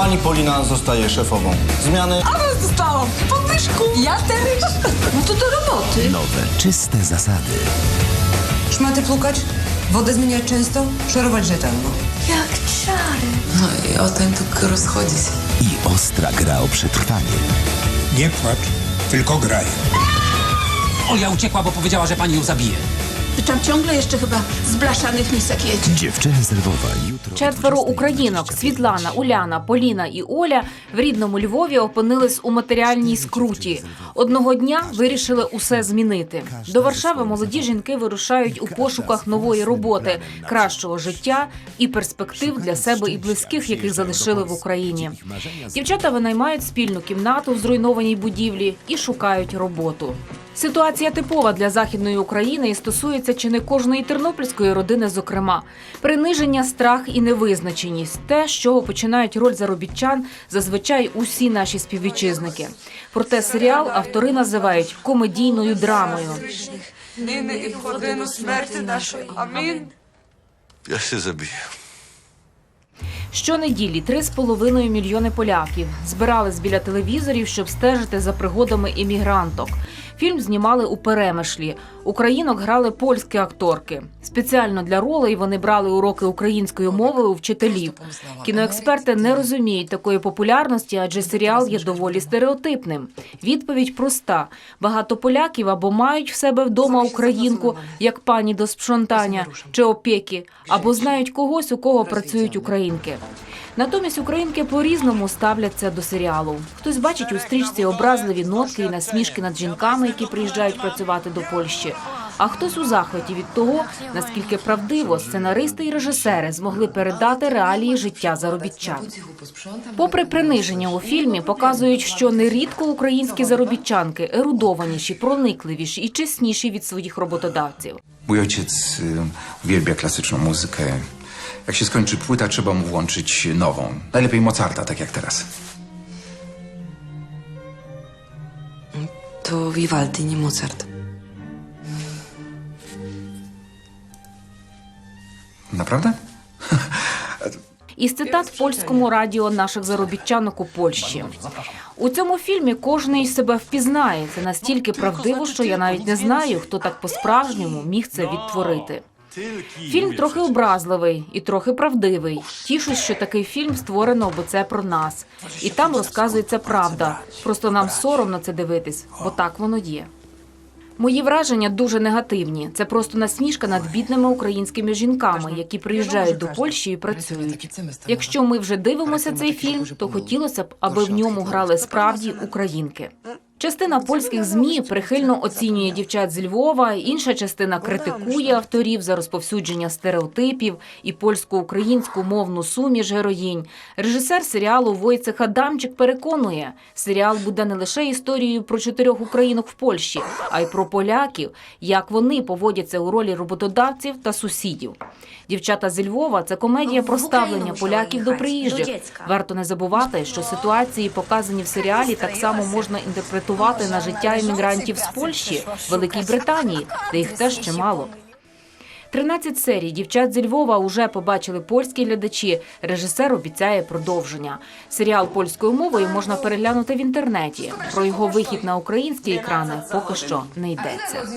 Pani Polina zostaje szefową. Zmiany Dostałam podwyżku. Ja też. No to do roboty. Nowe, czyste zasady. Szmaty plukać, wodę zmieniać często, szorować rzetelno. Jak czary. No i o tym tylko rozchodzić. I ostra gra o przetrwanie. Nie płacz, tylko graj. Olia uciekła, bo powiedziała, że pani ją zabije. Tam ciągle jeszcze chyba z blaszanych misek jedzie. Dziewczyny z Lwowa jutro. Четверо українок Світлана, Уляна, Поліна і Оля в рідному Львові опинились у матеріальній скруті. Одного дня вирішили усе змінити. До Варшави молоді жінки вирушають у пошуках нової роботи, кращого життя і перспектив для себе і близьких, яких залишили в Україні. Дівчата винаймають спільну кімнату в зруйнованій будівлі і шукають роботу. Ситуація типова для західної України і стосується чи не кожної тернопільської родини, зокрема приниження, страх і невизначеність те, з чого починають роль заробітчан зазвичай усі наші співвітчизники. Проте серіал автори називають комедійною драмою. Нині і в годину смерти нашої. Амін. Я się zabiję. Щонеділі 3,5 мільйони поляків збирались біля телевізорів, щоб стежити за пригодами іммігранток. Фільм знімали у перемишлі. Українок грали польські акторки. Спеціально для ролей вони брали уроки української мови у вчителів. Кіноексперти не розуміють такої популярності, адже серіал є доволі стереотипним. Відповідь проста: багато поляків або мають в себе вдома українку, як пані до спшонтання чи опіки, або знають когось, у кого працюють українки. Натомість українки по-різному ставляться до серіалу. Хтось бачить у стрічці образливі нотки і насмішки над жінками, які приїжджають працювати до Польщі. А хтось у захваті від того, наскільки правдиво сценаристи і режисери змогли передати реалії життя заробітчан. Попри приниження у фільмі, показують, що нерідко українські заробітчанки ерудованіші, проникливіші і чесніші від своїх роботодавців. Mój ojciec uwielbia klasyczną muzykę. Jak się skończy płyta, trzeba mu włączyć nową. Najlepiej Mozarta, tak jak teraz. To Vivaldi, nie Mozart. Naprawdę? Із цитат в польському радіо наших заробітчанок у Польщі. У цьому фільмі кожний себе впізнає. Це настільки правдиво, що я навіть не знаю, хто так по-справжньому міг це відтворити. Фільм трохи образливий і трохи правдивий. Тішусь, що такий фільм створено, бо це про нас. І там розказується правда. Просто нам соромно це дивитись, бо так воно є. Мої враження дуже негативні. Це просто насмішка над бідними українськими жінками, які приїжджають до Польщі і працюють. Якщо ми вже дивимося цей фільм, то хотілося б, аби в ньому грали справді українки. Частина польських змі прихильно оцінює дівчат з Львова, інша частина критикує авторів за розповсюдження стереотипів і польсько-українську мовну суміш героїнь. Режисер серіалу Войцех Адамчик переконує, серіал буде не лише історією про чотирьох українок в Польщі, а й про поляків, як вони поводяться у ролі роботодавців та сусідів. Дівчата з Львова це комедія про ставлення поляків до приїжджих. Варто не забувати, що ситуації, показані в серіалі, так само можна інтерпретувати на життя іммігрантів з Польщі, Великій Британії, де їх теж чимало. 13 серій дівчат зі Львова уже побачили польські глядачі. Режисер обіцяє продовження. Серіал польською мовою можна переглянути в інтернеті. Про його вихід на українські екрани поки що не йдеться.